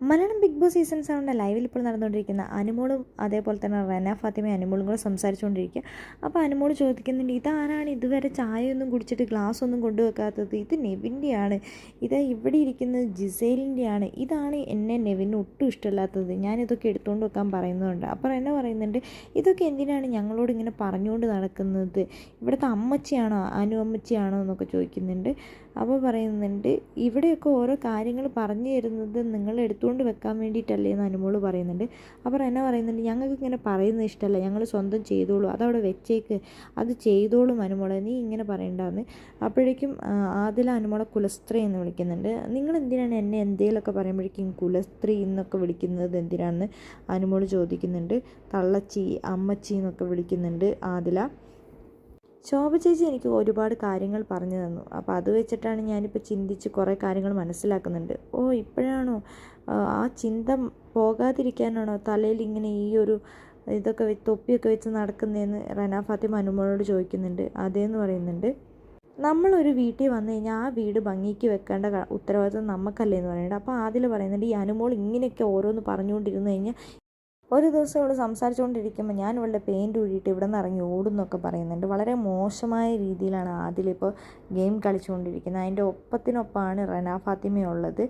Malayalam big boss season സെവന്റെ ലൈവിൽ ഇപ്പോൾ നടന്നുകൊണ്ടിരിക്കുന്ന അനുമോളും അതേപോലെ തന്നെ റന ഫാത്തിമയും അനുമോളും കൂടെ സംസാരിച്ചുകൊണ്ടിരിക്കുക. അപ്പോൾ അനുമോൾ ചോദിക്കുന്നുണ്ട് ഇതാരാണ്? ഇതുവരെ ചായയൊന്നും കുടിച്ചിട്ട് ഗ്ലാസ് ഒന്നും കൊണ്ടുവെക്കാത്തത്? ഇത് നെവിന്റെയാണ്. ഇത് ഇവിടെ ഇരിക്കുന്നത് ജിസേലിന്റെയാണ്. ഇതാണ് എന്നെ നെവിന് ഒട്ടും ഇഷ്ടമില്ലാത്തത്. ഞാനിതൊക്കെ എടുത്തുകൊണ്ട് വെക്കാൻ പറയുന്നുണ്ട് അപ്പോൾ റന പറയുന്നുണ്ട് ഇതൊക്കെ എന്തിനാണ് ഞങ്ങളോട് ഇങ്ങനെ പറഞ്ഞുകൊണ്ട് നടക്കുന്നത്? ഇവിടുത്തെ അമ്മച്ചിയാണോ അനു അമ്മച്ചിയാണോ? എന്നൊക്കെ ചോദിക്കുന്നുണ്ട്. അപ്പോൾ പറയുന്നുണ്ട് ഇവിടെയൊക്കെ ഓരോ കാര്യങ്ങൾ പറഞ്ഞു തരുന്നത് നിങ്ങൾ എടുത്തുകൊണ്ട് വെക്കാൻ വേണ്ടിയിട്ടല്ലേ എന്ന് അനുമോൾ പറയുന്നുണ്ട്. അപ്പോൾ എന്നെ പറയുന്നുണ്ട് ഞങ്ങൾക്ക് ഇങ്ങനെ പറയുന്നത് ഇഷ്ടമല്ല ഞങ്ങൾ സ്വന്തം ചെയ്തോളൂ അതവിടെ വെച്ചേക്ക് അത് ചെയ്തോളും അനുമോളെ നീ ഇങ്ങനെ പറയണ്ടാന്ന്. അപ്പോഴേക്കും ആദില അനുമോളെ കുലസ്ത്രീ എന്ന് വിളിക്കുന്നുണ്ട്. നിങ്ങൾ എന്തിനാണ് എന്നെ എന്തേലൊക്കെ പറയുമ്പോഴേക്കും കുലസ്ത്രീ എന്നൊക്കെ വിളിക്കുന്നത് എന്തിനാണെന്ന്? അനുമോൾ ചോദിക്കുന്നുണ്ട്. തള്ളച്ചി അമ്മച്ചി എന്നൊക്കെ വിളിക്കുന്നുണ്ട് ആദില. ശോഭ ചേച്ചി എനിക്ക് ഒരുപാട് കാര്യങ്ങൾ പറഞ്ഞു തന്നു. അപ്പോൾ അത് വെച്ചിട്ടാണ് ഞാനിപ്പോൾ ചിന്തിച്ച് കുറേ കാര്യങ്ങൾ മനസ്സിലാക്കുന്നുണ്ട്. ഓ ഇപ്പോഴാണോ? ആ ചിന്ത പോകാതിരിക്കാനാണോ തലയിൽ ഇങ്ങനെ ഈ ഒരു ഇതൊക്കെ വെച്ച് തൊപ്പിയൊക്കെ വെച്ച് നടക്കുന്നതെന്ന് റനാ ഫാത്തിമ അനുമോളോട് ചോദിക്കുന്നുണ്ട്. അതേന്ന് പറയുന്നുണ്ട്. നമ്മളൊരു വീട്ടിൽ വന്നു കഴിഞ്ഞാൽ ആ വീട് ഭംഗിക്ക് വെക്കേണ്ട ഉത്തരവാദിത്വം നമുക്കല്ലേ എന്ന് പറയുന്നുണ്ട്. അപ്പോൾ ആദ്യം പറയുന്നുണ്ട് ഈ അനുമോൾ ഇങ്ങനെയൊക്കെ ഓരോന്ന് പറഞ്ഞുകൊണ്ടിരുന്നു കഴിഞ്ഞാൽ ഒരു ദിവസം ഇവിടെ സംസാരിച്ചുകൊണ്ടിരിക്കുമ്പോൾ ഞാൻ ഇവളുടെ പെയിന്റ് ഊഴിയിട്ട് ഇവിടെ നിന്ന് ഇറങ്ങി ഓടുന്നൊക്കെ പറയുന്നുണ്ട്. വളരെ മോശമായ രീതിയിലാണ് ആദിലിപ്പോൾ ഗെയിം കളിച്ചുകൊണ്ടിരിക്കുന്നത്. അതിന്റെ ഒപ്പത്തിനൊപ്പമാണ് റന ഫാത്തിമയുള്ളത്.